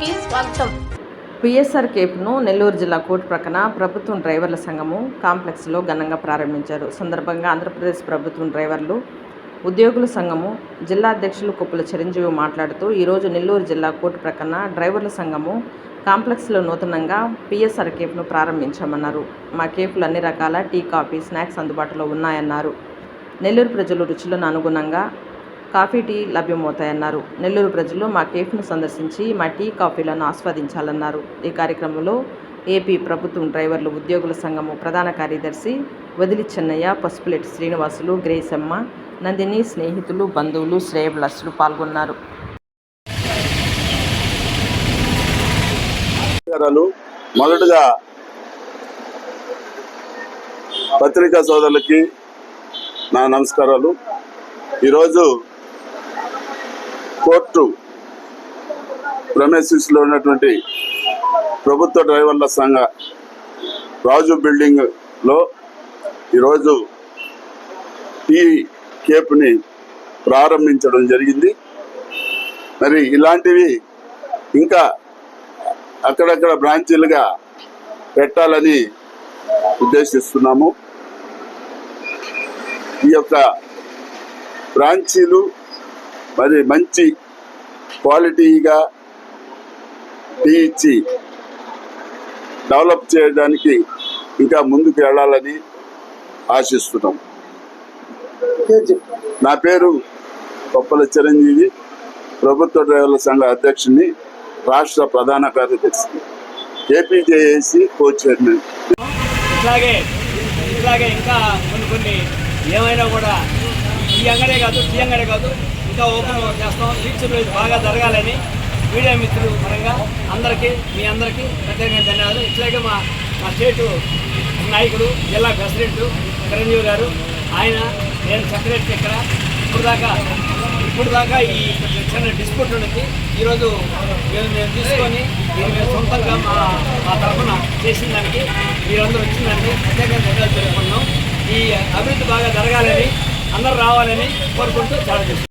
కి స్వాగతం. పిఎస్ఆర్ కేప్ను నెల్లూరు జిల్లా కోర్టు ప్రక్కన ప్రభుత్వం డ్రైవర్ల సంఘము కాంప్లెక్స్లో ఘనంగా ప్రారంభించారు. సందర్భంగా ఆంధ్రప్రదేశ్ ప్రభుత్వం డ్రైవర్లు ఉద్యోగుల సంఘము జిల్లా అధ్యక్షులు కుప్పల చిరంజీవి మాట్లాడుతూ ఈరోజు నెల్లూరు జిల్లా కోర్టు ప్రక్కన డ్రైవర్ల సంఘము కాంప్లెక్స్లో నూతనంగా పిఎస్ఆర్ కేఫ్ను ప్రారంభించామన్నారు. మా కేఫ్లు అన్ని రకాల టీ కాఫీ స్నాక్స్ అందుబాటులో ఉన్నాయన్నారు. నెల్లూరు ప్రజలు రుచులను అనుగుణంగా కాఫీ టీ లభ్యమవుతాయన్నారు. నెల్లూరు ప్రజలు మా కేఫ్ను సందర్శించి మా టీ కాఫీలను ఆస్వాదించాలన్నారు. ఈ కార్యక్రమంలో ఏపీ ప్రభుత్వం డ్రైవర్లు ఉద్యోగుల సంఘము ప్రధాన కార్యదర్శి వదిలి చెన్నయ్య పసుపులెట్టి శ్రీనివాసులు గ్రేసమ్మ నందిని స్నేహితులు బంధువులు శ్రేయభిలాషులు పాల్గొన్నారు. నమస్కారాలు మొదటగా పత్రికా సోదరులకి నా నమస్కారాలు. ఈరోజు కోర్టు ప్రమేసిస్లో ఉన్నటువంటి ప్రభుత్వ డ్రైవర్ల సంఘ రాజు బిల్డింగ్లో ఈరోజు ఈ కేప్ని ప్రారంభించడం జరిగింది. మరి ఇలాంటివి ఇంకా అక్కడక్కడ బ్రాంచీలుగా పెట్టాలని ఉద్దేశిస్తున్నాము. ఈ యొక్క బ్రాంచీలు మరి మంచి క్వాలిటీగా టీ ఇచ్చి డెవలప్ చేయడానికి ఇంకా ముందుకు వెళ్ళాలని ఆశిస్తున్నాం. నా పేరు కొప్పల చిరంజీవి ప్రభుత్వ డ్రైవర్ల సంఘ అధ్యక్షుని రాష్ట్ర ప్రధాన కార్యదర్శి ఏపీజేఏసీ కో చైర్మన్ ఇట్లాగే ఇట్లాగే ఇంకా కొన్ని కొన్ని ఏమైనా కూడా ఈ అంగడే కాదు టీ అంగడే కాదు. ఇంకా ఓపెన్ చేస్తాం. ఫ్యూచర్లో బాగా జరగాలని మీడియా మిత్రులు పరంగా అందరికీ మీ అందరికీ ప్రత్యేకంగా ధన్యవాదాలు. ఇట్లాగే మా మా స్టేటు నాయకుడు జిల్లా ప్రెసిడెంట్ చిరంజీవి గారు ఆయన నేను సెక్రటరీ ఇక్కడ ఇప్పుడు దాకా ఇప్పుడు దాకా ఈ చిన్న డిస్ప్యూట్ ఉన్నది. ఈరోజు మేము మేము తీసుకొని దీన్ని మేము సొంతంగా మా మా తరఫున చేసిన దానికి మీరందరూ వచ్చిందండి ప్రత్యేకంగా ధన్యవాదాలు తెలుపుకున్నాం ఈ అభివృద్ధి బాగా జరగాలని అందరూ రావాలని కోరుకుంటూ చాలా